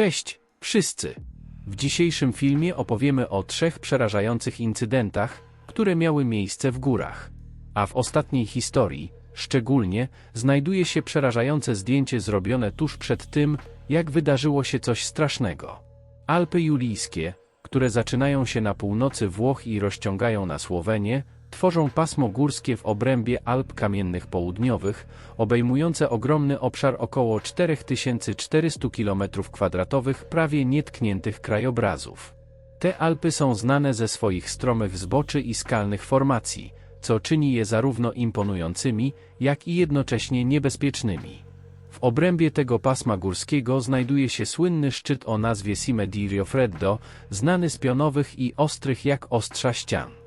Cześć, wszyscy! W dzisiejszym filmie opowiemy o trzech przerażających incydentach, które miały miejsce w górach. A w ostatniej historii, szczególnie, znajduje się przerażające zdjęcie zrobione tuż przed tym, jak wydarzyło się coś strasznego. Alpy Julijskie, które zaczynają się na północy Włoch i rozciągają na Słowenię, tworzą pasmo górskie w obrębie Alp Kamiennych Południowych, obejmujące ogromny obszar około 4400 km2 prawie nietkniętych krajobrazów. Te Alpy są znane ze swoich stromych zboczy i skalnych formacji, co czyni je zarówno imponującymi, jak i jednocześnie niebezpiecznymi. W obrębie tego pasma górskiego znajduje się słynny szczyt o nazwie Cime di Riofreddo, znany z pionowych i ostrych jak ostrza ścian.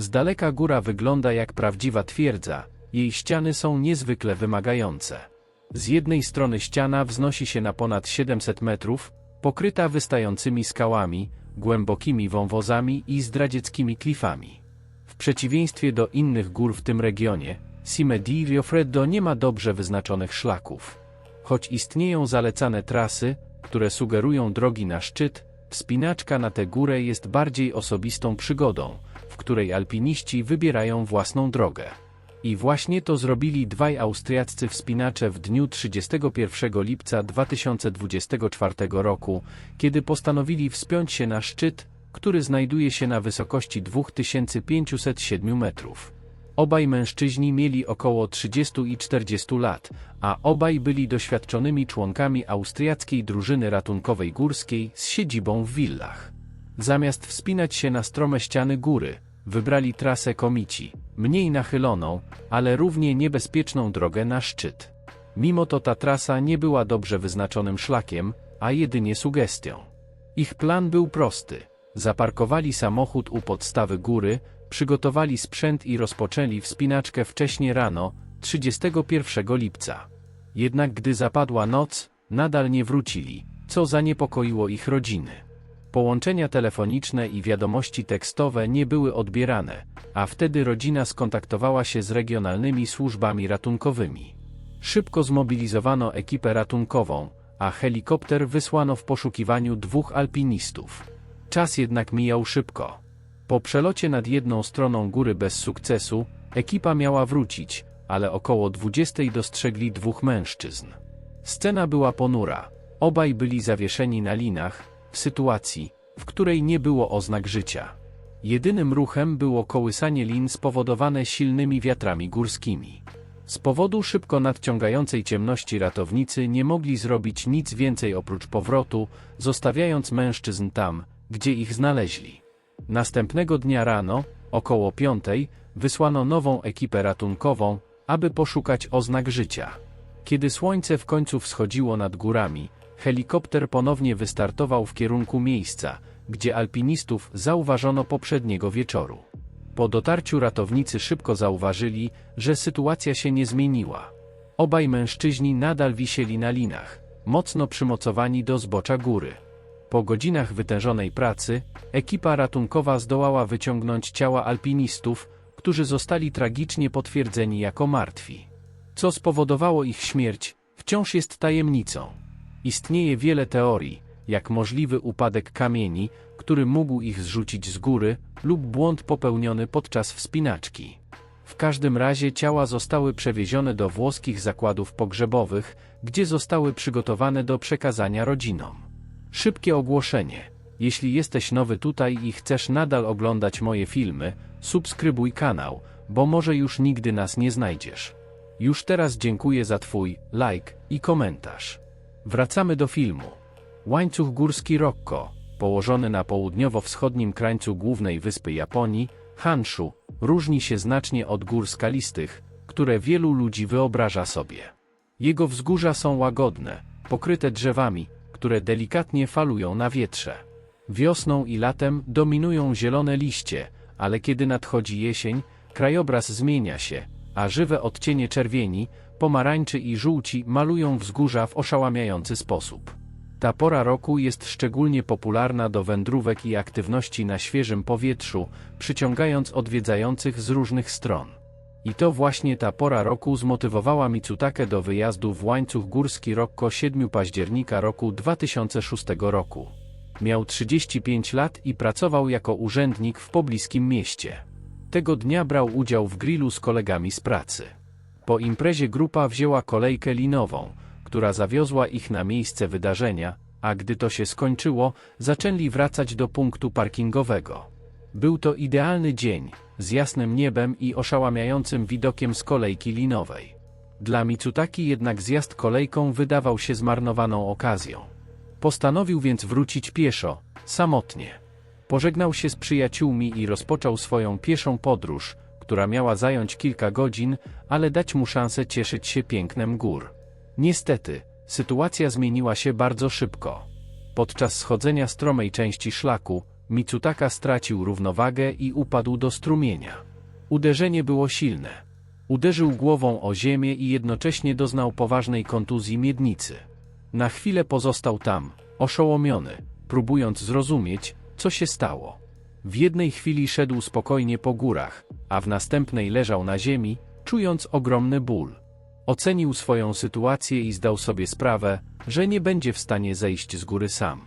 Z daleka góra wygląda jak prawdziwa twierdza, jej ściany są niezwykle wymagające. Z jednej strony ściana wznosi się na ponad 700 metrów, pokryta wystającymi skałami, głębokimi wąwozami i zdradzieckimi klifami. W przeciwieństwie do innych gór w tym regionie, Cime di Riofreddo nie ma dobrze wyznaczonych szlaków. Choć istnieją zalecane trasy, które sugerują drogi na szczyt, wspinaczka na tę górę jest bardziej osobistą przygodą, której alpiniści wybierają własną drogę. I właśnie to zrobili dwaj austriaccy wspinacze w dniu 31 lipca 2024 roku, kiedy postanowili wspiąć się na szczyt, który znajduje się na wysokości 2507 metrów. Obaj mężczyźni mieli około 30 i 40 lat, a obaj byli doświadczonymi członkami austriackiej drużyny ratunkowej górskiej z siedzibą w willach. Zamiast wspinać się na strome ściany góry, wybrali trasę komici, mniej nachyloną, ale równie niebezpieczną drogę na szczyt. Mimo to ta trasa nie była dobrze wyznaczonym szlakiem, a jedynie sugestią. Ich plan był prosty. Zaparkowali samochód u podstawy góry, przygotowali sprzęt i rozpoczęli wspinaczkę wcześnie rano, 31 lipca. Jednak gdy zapadła noc, nadal nie wrócili, co zaniepokoiło ich rodziny. Połączenia telefoniczne i wiadomości tekstowe nie były odbierane, a wtedy rodzina skontaktowała się z regionalnymi służbami ratunkowymi. Szybko zmobilizowano ekipę ratunkową, a helikopter wysłano w poszukiwaniu dwóch alpinistów. Czas jednak mijał szybko. Po przelocie nad jedną stroną góry bez sukcesu, ekipa miała wrócić, ale około 20 dostrzegli dwóch mężczyzn. Scena była ponura. Obaj byli zawieszeni na linach, w sytuacji, w której nie było oznak życia. Jedynym ruchem było kołysanie lin spowodowane silnymi wiatrami górskimi. Z powodu szybko nadciągającej ciemności ratownicy nie mogli zrobić nic więcej oprócz powrotu, zostawiając mężczyzn tam, gdzie ich znaleźli. Następnego dnia rano, około piątej, wysłano nową ekipę ratunkową, aby poszukać oznak życia. Kiedy słońce w końcu wschodziło nad górami, helikopter ponownie wystartował w kierunku miejsca, gdzie alpinistów zauważono poprzedniego wieczoru. Po dotarciu ratownicy szybko zauważyli, że sytuacja się nie zmieniła. Obaj mężczyźni nadal wisieli na linach, mocno przymocowani do zbocza góry. Po godzinach wytężonej pracy, ekipa ratunkowa zdołała wyciągnąć ciała alpinistów, którzy zostali tragicznie potwierdzeni jako martwi. Co spowodowało ich śmierć, wciąż jest tajemnicą. Istnieje wiele teorii, jak możliwy upadek kamieni, który mógł ich zrzucić z góry, lub błąd popełniony podczas wspinaczki. W każdym razie ciała zostały przewiezione do włoskich zakładów pogrzebowych, gdzie zostały przygotowane do przekazania rodzinom. Szybkie ogłoszenie. Jeśli jesteś nowy tutaj i chcesz nadal oglądać moje filmy, subskrybuj kanał, bo może już nigdy nas nie znajdziesz. Już teraz dziękuję za Twój like i komentarz. Wracamy do filmu. Łańcuch górski Rokko, położony na południowo-wschodnim krańcu głównej wyspy Japonii, Hanshu, różni się znacznie od gór skalistych, które wielu ludzi wyobraża sobie. Jego wzgórza są łagodne, pokryte drzewami, które delikatnie falują na wietrze. Wiosną i latem dominują zielone liście, ale kiedy nadchodzi jesień, krajobraz zmienia się, a żywe odcienie czerwieni, pomarańczy i żółci malują wzgórza w oszałamiający sposób. Ta pora roku jest szczególnie popularna do wędrówek i aktywności na świeżym powietrzu, przyciągając odwiedzających z różnych stron. I to właśnie ta pora roku zmotywowała Mitsutake do wyjazdu w łańcuch górski Rokko 7 października roku 2006 roku. Miał 35 lat i pracował jako urzędnik w pobliskim mieście. Tego dnia brał udział w grillu z kolegami z pracy. Po imprezie grupa wzięła kolejkę linową, która zawiozła ich na miejsce wydarzenia, a gdy to się skończyło, zaczęli wracać do punktu parkingowego. Był to idealny dzień, z jasnym niebem i oszałamiającym widokiem z kolejki linowej. Dla Mitsutaki jednak zjazd kolejką wydawał się zmarnowaną okazją. Postanowił więc wrócić pieszo, samotnie. Pożegnał się z przyjaciółmi i rozpoczął swoją pieszą podróż, która miała zająć kilka godzin, ale dać mu szansę cieszyć się pięknem gór. Niestety, sytuacja zmieniła się bardzo szybko. Podczas schodzenia stromej części szlaku, Mitsutaka stracił równowagę i upadł do strumienia. Uderzenie było silne. Uderzył głową o ziemię i jednocześnie doznał poważnej kontuzji miednicy. Na chwilę pozostał tam, oszołomiony, próbując zrozumieć, co się stało. W jednej chwili szedł spokojnie po górach, a w następnej leżał na ziemi, czując ogromny ból. Ocenił swoją sytuację i zdał sobie sprawę, że nie będzie w stanie zejść z góry sam.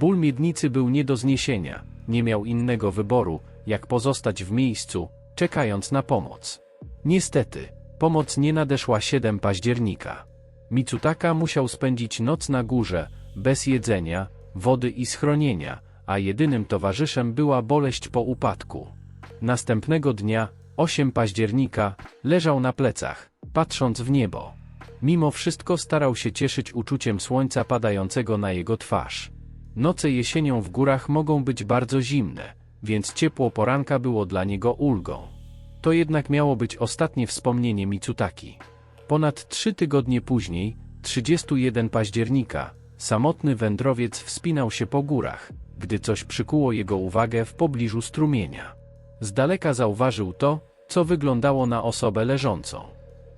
Ból miednicy był nie do zniesienia, nie miał innego wyboru, jak pozostać w miejscu, czekając na pomoc. Niestety, pomoc nie nadeszła 7 października. Mitsutaka musiał spędzić noc na górze, bez jedzenia, wody i schronienia, a jedynym towarzyszem była boleść po upadku. Następnego dnia, 8 października, leżał na plecach, patrząc w niebo. Mimo wszystko starał się cieszyć uczuciem słońca padającego na jego twarz. Noce jesienią w górach mogą być bardzo zimne, więc ciepło poranka było dla niego ulgą. To jednak miało być ostatnie wspomnienie Mitsutaki. Ponad trzy tygodnie później, 31 października, samotny wędrowiec wspinał się po górach, gdy coś przykuło jego uwagę w pobliżu strumienia. Z daleka zauważył to, co wyglądało na osobę leżącą.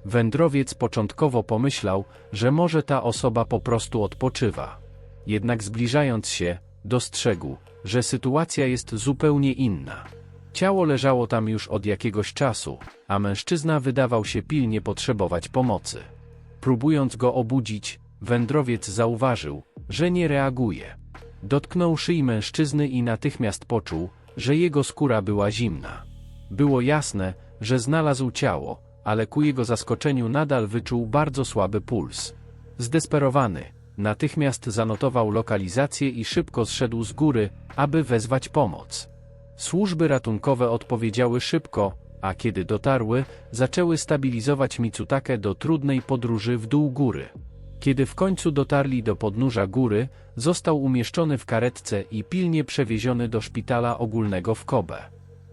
Wędrowiec początkowo pomyślał, że może ta osoba po prostu odpoczywa. Jednak zbliżając się, dostrzegł, że sytuacja jest zupełnie inna. Ciało leżało tam już od jakiegoś czasu, a mężczyzna wydawał się pilnie potrzebować pomocy. Próbując go obudzić, wędrowiec zauważył, że nie reaguje. Dotknął szyi mężczyzny i natychmiast poczuł, że jego skóra była zimna. Było jasne, że znalazł ciało, ale ku jego zaskoczeniu nadal wyczuł bardzo słaby puls. Zdesperowany, natychmiast zanotował lokalizację i szybko zszedł z góry, aby wezwać pomoc. Służby ratunkowe odpowiedziały szybko, a kiedy dotarły, zaczęły stabilizować Mitsutakę do trudnej podróży w dół góry. Kiedy w końcu dotarli do podnóża góry, został umieszczony w karetce i pilnie przewieziony do szpitala ogólnego w Kobe.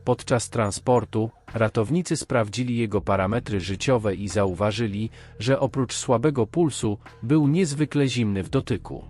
Podczas transportu, ratownicy sprawdzili jego parametry życiowe i zauważyli, że oprócz słabego pulsu, był niezwykle zimny w dotyku.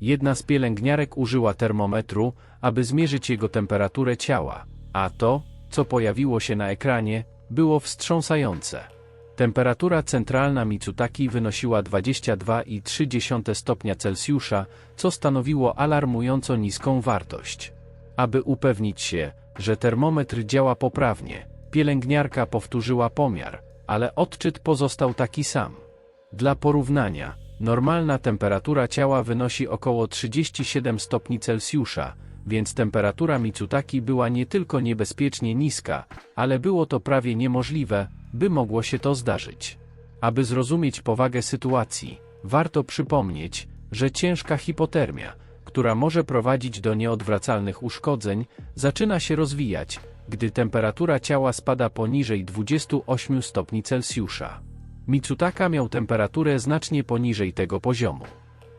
Jedna z pielęgniarek użyła termometru, aby zmierzyć jego temperaturę ciała, a to, co pojawiło się na ekranie, było wstrząsające. Temperatura centralna Mitsutaki wynosiła 22,3 stopnia Celsjusza, co stanowiło alarmująco niską wartość. Aby upewnić się, że termometr działa poprawnie, pielęgniarka powtórzyła pomiar, ale odczyt pozostał taki sam. Dla porównania, normalna temperatura ciała wynosi około 37 stopni Celsjusza, więc temperatura Mitsutaki była nie tylko niebezpiecznie niska, ale było to prawie niemożliwe, by mogło się to zdarzyć. Aby zrozumieć powagę sytuacji, warto przypomnieć, że ciężka hipotermia, która może prowadzić do nieodwracalnych uszkodzeń, zaczyna się rozwijać, gdy temperatura ciała spada poniżej 28 stopni Celsjusza. Mitsutaka miał temperaturę znacznie poniżej tego poziomu.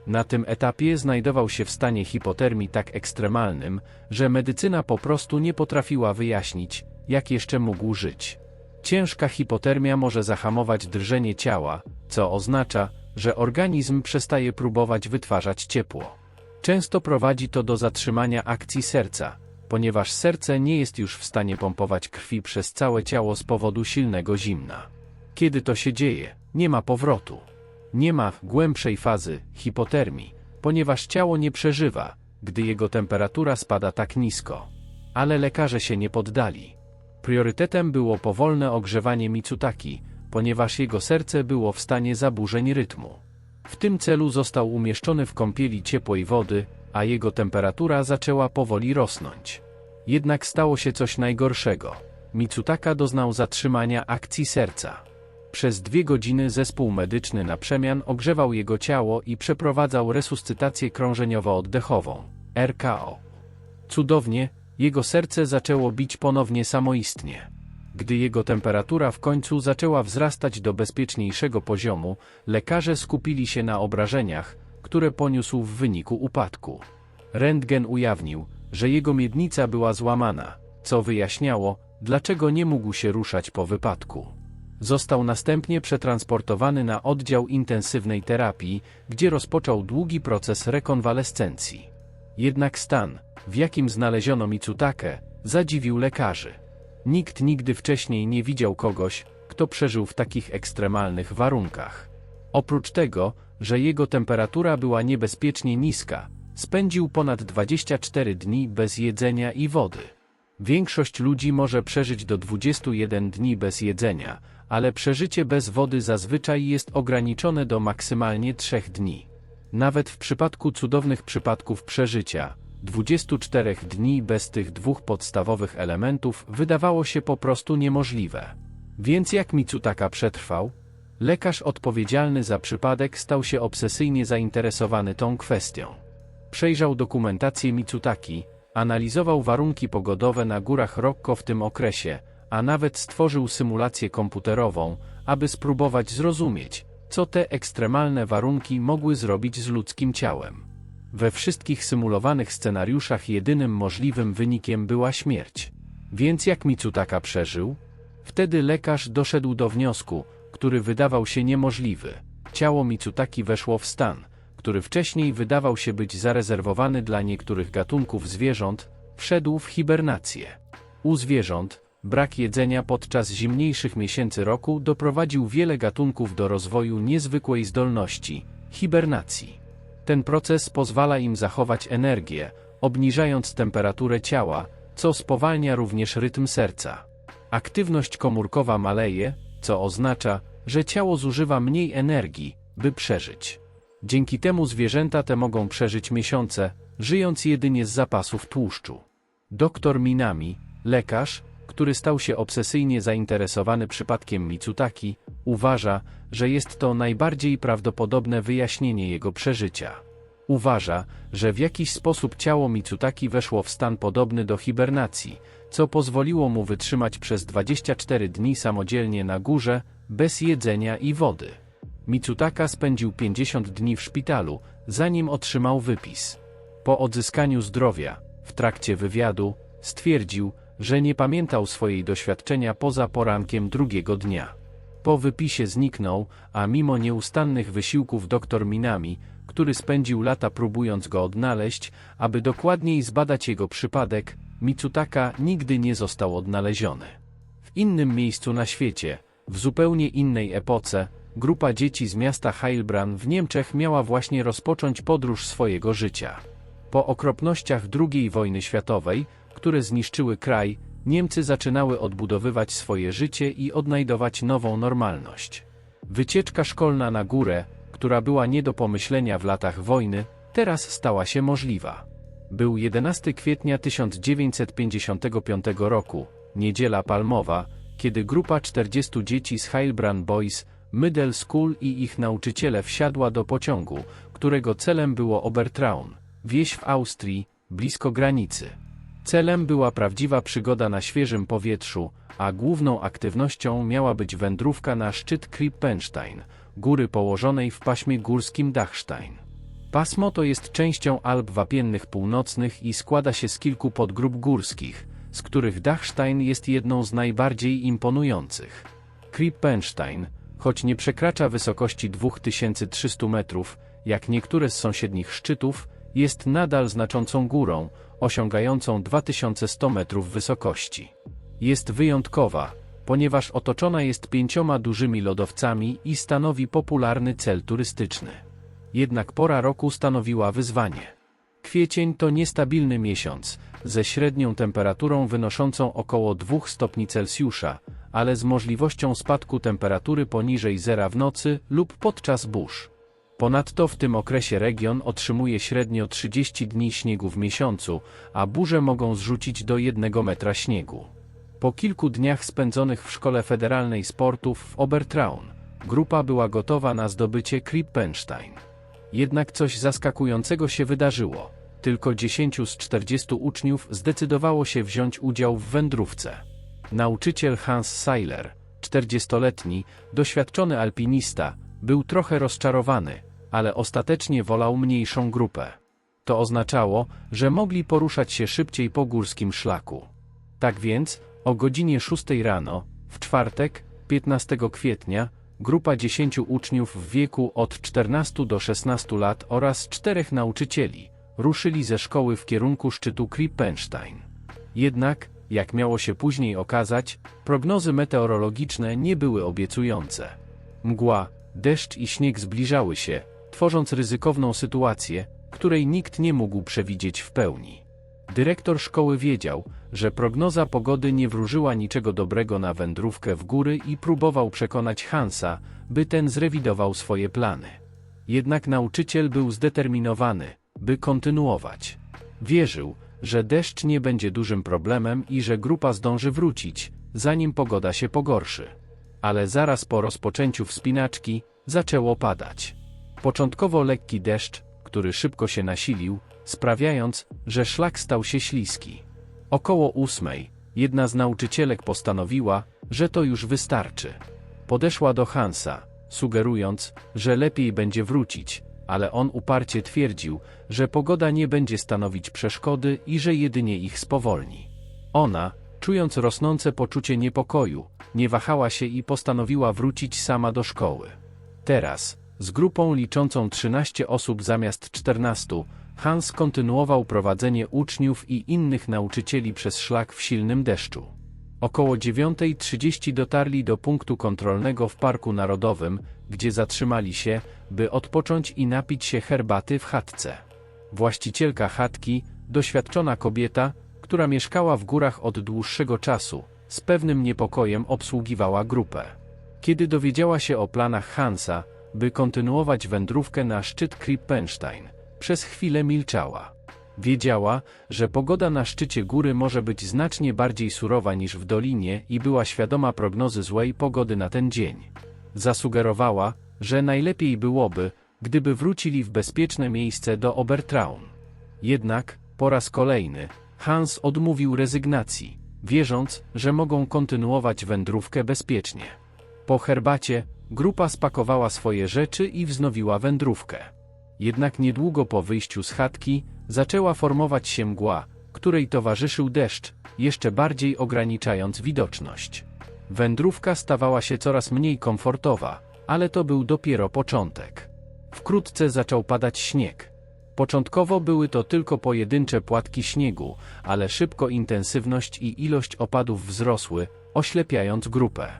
Na tym etapie znajdował się w stanie hipotermii tak ekstremalnym, że medycyna po prostu nie potrafiła wyjaśnić, jak jeszcze mógł żyć. Ciężka hipotermia może zahamować drżenie ciała, co oznacza, że organizm przestaje próbować wytwarzać ciepło. Często prowadzi to do zatrzymania akcji serca, ponieważ serce nie jest już w stanie pompować krwi przez całe ciało z powodu silnego zimna. Kiedy to się dzieje, nie ma powrotu. Nie ma głębszej fazy hipotermii, ponieważ ciało nie przeżywa, gdy jego temperatura spada tak nisko. Ale lekarze się nie poddali. Priorytetem było powolne ogrzewanie Mitsutaki, ponieważ jego serce było w stanie zaburzeń rytmu. W tym celu został umieszczony w kąpieli ciepłej wody, a jego temperatura zaczęła powoli rosnąć. Jednak stało się coś najgorszego. Mitsutaka doznał zatrzymania akcji serca. Przez dwie godziny zespół medyczny na przemian ogrzewał jego ciało i przeprowadzał resuscytację krążeniowo-oddechową RKO. Cudownie, jego serce zaczęło bić ponownie samoistnie. Gdy jego temperatura w końcu zaczęła wzrastać do bezpieczniejszego poziomu, lekarze skupili się na obrażeniach, które poniósł w wyniku upadku. Rentgen ujawnił, że jego miednica była złamana, co wyjaśniało, dlaczego nie mógł się ruszać po wypadku. Został następnie przetransportowany na oddział intensywnej terapii, gdzie rozpoczął długi proces rekonwalescencji. Jednak stan, w jakim znaleziono Mitsutakę, zadziwił lekarzy. Nikt nigdy wcześniej nie widział kogoś, kto przeżył w takich ekstremalnych warunkach. Oprócz tego, że jego temperatura była niebezpiecznie niska, spędził ponad 24 dni bez jedzenia i wody. Większość ludzi może przeżyć do 21 dni bez jedzenia, ale przeżycie bez wody zazwyczaj jest ograniczone do maksymalnie 3 dni. Nawet w przypadku cudownych przypadków przeżycia, 24 dni bez tych dwóch podstawowych elementów wydawało się po prostu niemożliwe. Więc jak Mitsutaka przetrwał? Lekarz odpowiedzialny za przypadek stał się obsesyjnie zainteresowany tą kwestią. Przejrzał dokumentację Mitsutaki, analizował warunki pogodowe na górach Rokko w tym okresie, a nawet stworzył symulację komputerową, aby spróbować zrozumieć, co te ekstremalne warunki mogły zrobić z ludzkim ciałem. We wszystkich symulowanych scenariuszach jedynym możliwym wynikiem była śmierć. Więc jak Mitsutaka przeżył? Wtedy lekarz doszedł do wniosku, który wydawał się niemożliwy. Ciało Mitsutaki weszło w stan, który wcześniej wydawał się być zarezerwowany dla niektórych gatunków zwierząt, wszedł w hibernację. U zwierząt, brak jedzenia podczas zimniejszych miesięcy roku doprowadził wiele gatunków do rozwoju niezwykłej zdolności hibernacji. Ten proces pozwala im zachować energię, obniżając temperaturę ciała, co spowalnia również rytm serca. Aktywność komórkowa maleje, co oznacza, że ciało zużywa mniej energii, by przeżyć. Dzięki temu zwierzęta te mogą przeżyć miesiące, żyjąc jedynie z zapasów tłuszczu. Doktor Minami, lekarz, który stał się obsesyjnie zainteresowany przypadkiem Mitsutaki, uważa, że jest to najbardziej prawdopodobne wyjaśnienie jego przeżycia. Uważa, że w jakiś sposób ciało Mitsutaki weszło w stan podobny do hibernacji, co pozwoliło mu wytrzymać przez 24 dni samodzielnie na górze, bez jedzenia i wody. Mitsutaka spędził 50 dni w szpitalu, zanim otrzymał wypis. Po odzyskaniu zdrowia, w trakcie wywiadu, stwierdził, że nie pamiętał swojej doświadczenia poza porankiem drugiego dnia. Po wypisie zniknął, a mimo nieustannych wysiłków dr Minami, który spędził lata próbując go odnaleźć, aby dokładniej zbadać jego przypadek, Mitsutaka nigdy nie został odnaleziony. W innym miejscu na świecie, w zupełnie innej epoce, grupa dzieci z miasta Heilbronn w Niemczech miała właśnie rozpocząć podróż swojego życia. Po okropnościach II wojny światowej, które zniszczyły kraj, Niemcy zaczynały odbudowywać swoje życie i odnajdować nową normalność. Wycieczka szkolna na górę, która była nie do pomyślenia w latach wojny, teraz stała się możliwa. Był 11 kwietnia 1955 roku, niedziela palmowa, kiedy grupa 40 dzieci z Heilbronn Boys Middle School i ich nauczyciele wsiadła do pociągu, którego celem było Obertraun, wieś w Austrii, blisko granicy. Celem była prawdziwa przygoda na świeżym powietrzu, a główną aktywnością miała być wędrówka na szczyt Krippenstein, góry położonej w paśmie górskim Dachstein. Pasmo to jest częścią Alp Wapiennych Północnych i składa się z kilku podgrup górskich, z których Dachstein jest jedną z najbardziej imponujących. Krippenstein, choć nie przekracza wysokości 2300 metrów, jak niektóre z sąsiednich szczytów, jest nadal znaczącą górą, osiągającą 2100 metrów wysokości. Jest wyjątkowa, ponieważ otoczona jest pięcioma dużymi lodowcami i stanowi popularny cel turystyczny. Jednak pora roku stanowiła wyzwanie. Kwiecień to niestabilny miesiąc, ze średnią temperaturą wynoszącą około 2 stopni Celsjusza, ale z możliwością spadku temperatury poniżej zera w nocy lub podczas burz. Ponadto w tym okresie region otrzymuje średnio 30 dni śniegu w miesiącu, a burze mogą zrzucić do 1 metra śniegu. Po kilku dniach spędzonych w Szkole Federalnej Sportów w Obertraun, grupa była gotowa na zdobycie Krippenstein. Jednak coś zaskakującego się wydarzyło. Tylko 10 z 40 uczniów zdecydowało się wziąć udział w wędrówce. Nauczyciel Hans Seiler, 40-letni, doświadczony alpinista, był trochę rozczarowany, ale ostatecznie wolał mniejszą grupę. To oznaczało, że mogli poruszać się szybciej po górskim szlaku. Tak więc, o godzinie 6 rano, w czwartek, 15 kwietnia, grupa 10 uczniów w wieku od 14 do 16 lat oraz czterech nauczycieli ruszyli ze szkoły w kierunku szczytu Krippenstein. Jednak, jak miało się później okazać, prognozy meteorologiczne nie były obiecujące. Mgła, deszcz i śnieg zbliżały się, tworząc ryzykowną sytuację, której nikt nie mógł przewidzieć w pełni. Dyrektor szkoły wiedział, że prognoza pogody nie wróżyła niczego dobrego na wędrówkę w góry i próbował przekonać Hansa, by ten zrewidował swoje plany. Jednak nauczyciel był zdeterminowany, by kontynuować. Wierzył, że deszcz nie będzie dużym problemem i że grupa zdąży wrócić, zanim pogoda się pogorszy. Ale zaraz po rozpoczęciu wspinaczki zaczęło padać. Początkowo lekki deszcz, który szybko się nasilił, sprawiając, że szlak stał się śliski. Około ósmej, jedna z nauczycielek postanowiła, że to już wystarczy. Podeszła do Hansa, sugerując, że lepiej będzie wrócić, ale on uparcie twierdził, że pogoda nie będzie stanowić przeszkody i że jedynie ich spowolni. Ona, czując rosnące poczucie niepokoju, nie wahała się i postanowiła wrócić sama do szkoły. Teraz, z grupą liczącą 13 osób zamiast 14, Hans kontynuował prowadzenie uczniów i innych nauczycieli przez szlak w silnym deszczu. Około 9.30 dotarli do punktu kontrolnego w Parku Narodowym, gdzie zatrzymali się, by odpocząć i napić się herbaty w chatce. Właścicielka chatki, doświadczona kobieta, która mieszkała w górach od dłuższego czasu, z pewnym niepokojem obsługiwała grupę. Kiedy dowiedziała się o planach Hansa, by kontynuować wędrówkę na szczyt Krippenstein, przez chwilę milczała. Wiedziała, że pogoda na szczycie góry może być znacznie bardziej surowa niż w dolinie i była świadoma prognozy złej pogody na ten dzień. Zasugerowała, że najlepiej byłoby, gdyby wrócili w bezpieczne miejsce do Obertraun. Jednak, po raz kolejny, Hans odmówił rezygnacji, wierząc, że mogą kontynuować wędrówkę bezpiecznie. Po herbacie, grupa spakowała swoje rzeczy i wznowiła wędrówkę. Jednak niedługo po wyjściu z chatki, zaczęła formować się mgła, której towarzyszył deszcz, jeszcze bardziej ograniczając widoczność. Wędrówka stawała się coraz mniej komfortowa, ale to był dopiero początek. Wkrótce zaczął padać śnieg. Początkowo były to tylko pojedyncze płatki śniegu, ale szybko intensywność i ilość opadów wzrosły, oślepiając grupę.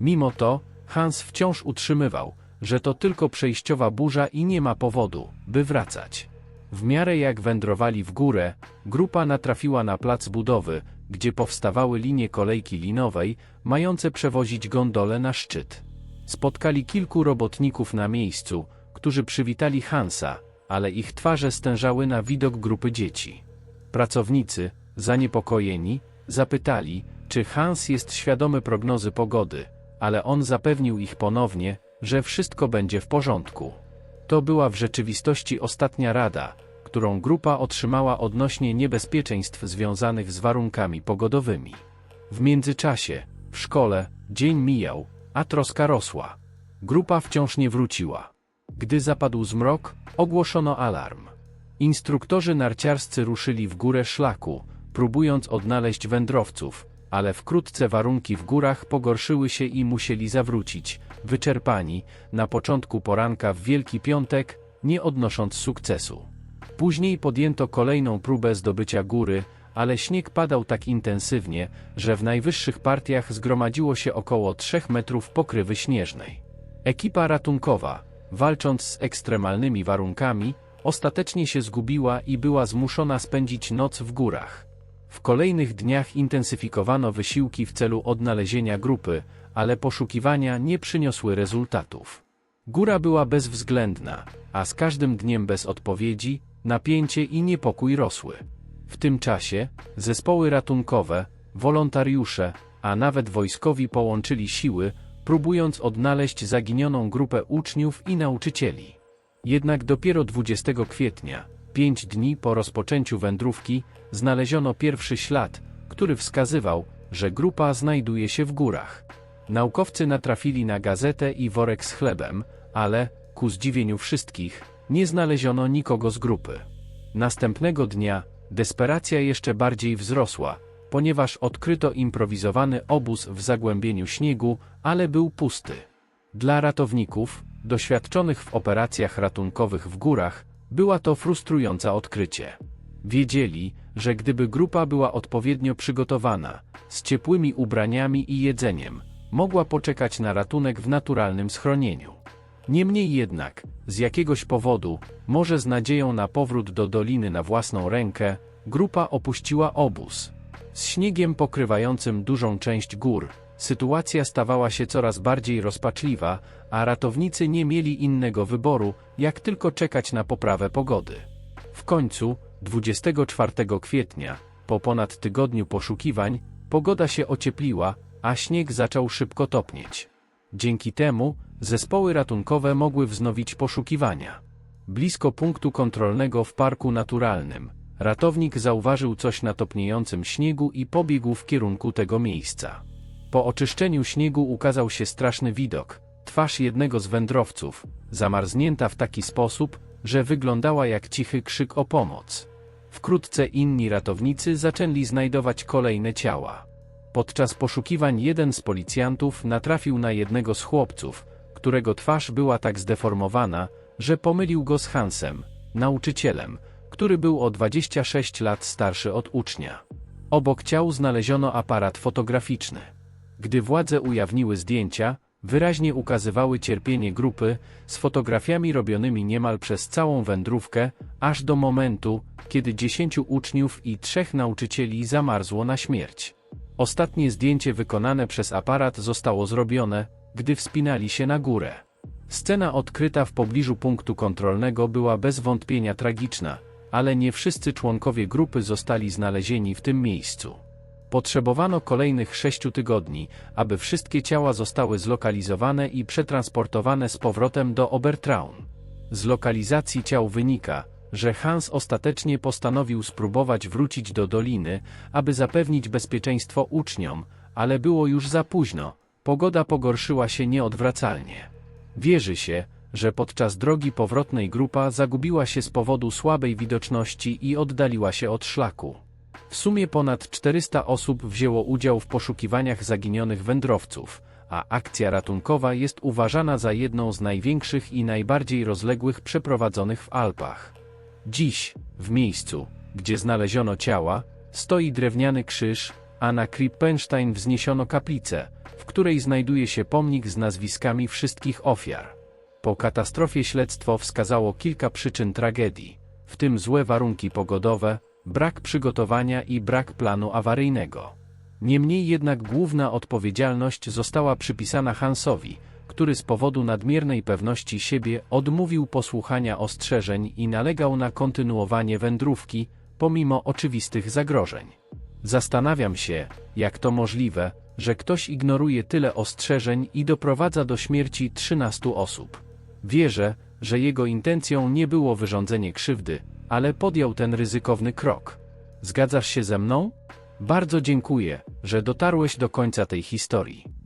Mimo to, Hans wciąż utrzymywał, że to tylko przejściowa burza i nie ma powodu, by wracać. W miarę jak wędrowali w górę, grupa natrafiła na plac budowy, gdzie powstawały linie kolejki linowej, mające przewozić gondole na szczyt. Spotkali kilku robotników na miejscu, którzy przywitali Hansa, ale ich twarze stężały na widok grupy dzieci. Pracownicy, zaniepokojeni, zapytali, czy Hans jest świadomy prognozy pogody, ale on zapewnił ich ponownie, że wszystko będzie w porządku. To była w rzeczywistości ostatnia rada, którą grupa otrzymała odnośnie niebezpieczeństw związanych z warunkami pogodowymi. W międzyczasie, w szkole, dzień mijał, a troska rosła. Grupa wciąż nie wróciła. Gdy zapadł zmrok, ogłoszono alarm. Instruktorzy narciarscy ruszyli w górę szlaku, próbując odnaleźć wędrowców, ale wkrótce warunki w górach pogorszyły się i musieli zawrócić, wyczerpani, na początku poranka w Wielki Piątek, nie odnosząc sukcesu. Później podjęto kolejną próbę zdobycia góry, ale śnieg padał tak intensywnie, że w najwyższych partiach zgromadziło się około 3 metrów pokrywy śnieżnej. Ekipa ratunkowa, walcząc z ekstremalnymi warunkami, ostatecznie się zgubiła i była zmuszona spędzić noc w górach. W kolejnych dniach intensyfikowano wysiłki w celu odnalezienia grupy, ale poszukiwania nie przyniosły rezultatów. Góra była bezwzględna, a z każdym dniem bez odpowiedzi, napięcie i niepokój rosły. W tym czasie zespoły ratunkowe, wolontariusze, a nawet wojskowi połączyli siły, próbując odnaleźć zaginioną grupę uczniów i nauczycieli. Jednak dopiero 20 kwietnia, pięć dni po rozpoczęciu wędrówki, znaleziono pierwszy ślad, który wskazywał, że grupa znajduje się w górach. Naukowcy natrafili na gazetę i worek z chlebem, ale, ku zdziwieniu wszystkich, nie znaleziono nikogo z grupy. Następnego dnia desperacja jeszcze bardziej wzrosła, ponieważ odkryto improwizowany obóz w zagłębieniu śniegu, ale był pusty. Dla ratowników, doświadczonych w operacjach ratunkowych w górach, była to frustrujące odkrycie. Wiedzieli, że gdyby grupa była odpowiednio przygotowana, z ciepłymi ubraniami i jedzeniem, mogła poczekać na ratunek w naturalnym schronieniu. Niemniej jednak, z jakiegoś powodu, może z nadzieją na powrót do doliny na własną rękę, grupa opuściła obóz. Z śniegiem pokrywającym dużą część gór, sytuacja stawała się coraz bardziej rozpaczliwa, a ratownicy nie mieli innego wyboru, jak tylko czekać na poprawę pogody. W końcu, 24 kwietnia, po ponad tygodniu poszukiwań, pogoda się ociepliła, a śnieg zaczął szybko topnieć. Dzięki temu, zespoły ratunkowe mogły wznowić poszukiwania. Blisko punktu kontrolnego w parku naturalnym, ratownik zauważył coś na topniejącym śniegu i pobiegł w kierunku tego miejsca. Po oczyszczeniu śniegu ukazał się straszny widok. Twarz jednego z wędrowców, zamarznięta w taki sposób, że wyglądała jak cichy krzyk o pomoc. Wkrótce inni ratownicy zaczęli znajdować kolejne ciała. Podczas poszukiwań jeden z policjantów natrafił na jednego z chłopców, którego twarz była tak zdeformowana, że pomylił go z Hansem, nauczycielem, który był o 26 lat starszy od ucznia. Obok ciał znaleziono aparat fotograficzny. Gdy władze ujawniły zdjęcia, wyraźnie ukazywały cierpienie grupy, z fotografiami robionymi niemal przez całą wędrówkę, aż do momentu, kiedy dziesięciu uczniów i trzech nauczycieli zamarzło na śmierć. Ostatnie zdjęcie wykonane przez aparat zostało zrobione, gdy wspinali się na górę. Scena odkryta w pobliżu punktu kontrolnego była bez wątpienia tragiczna, ale nie wszyscy członkowie grupy zostali znalezieni w tym miejscu. Potrzebowano kolejnych sześciu tygodni, aby wszystkie ciała zostały zlokalizowane i przetransportowane z powrotem do Obertraun. Z lokalizacji ciał wynika, że Hans ostatecznie postanowił spróbować wrócić do doliny, aby zapewnić bezpieczeństwo uczniom, ale było już za późno, pogoda pogorszyła się nieodwracalnie. Wierzy się, że podczas drogi powrotnej grupa zagubiła się z powodu słabej widoczności i oddaliła się od szlaku. W sumie ponad 400 osób wzięło udział w poszukiwaniach zaginionych wędrowców, a akcja ratunkowa jest uważana za jedną z największych i najbardziej rozległych przeprowadzonych w Alpach. Dziś, w miejscu, gdzie znaleziono ciała, stoi drewniany krzyż, a na Krippenstein wzniesiono kaplicę, w której znajduje się pomnik z nazwiskami wszystkich ofiar. Po katastrofie śledztwo wskazało kilka przyczyn tragedii, w tym złe warunki pogodowe, brak przygotowania i brak planu awaryjnego. Niemniej jednak główna odpowiedzialność została przypisana Hansowi, który z powodu nadmiernej pewności siebie odmówił posłuchania ostrzeżeń i nalegał na kontynuowanie wędrówki, pomimo oczywistych zagrożeń. Zastanawiam się, jak to możliwe, że ktoś ignoruje tyle ostrzeżeń i doprowadza do śmierci 13 osób. Wierzę, że jego intencją nie było wyrządzenie krzywdy, ale podjął ten ryzykowny krok. Zgadzasz się ze mną? Bardzo dziękuję, że dotarłeś do końca tej historii.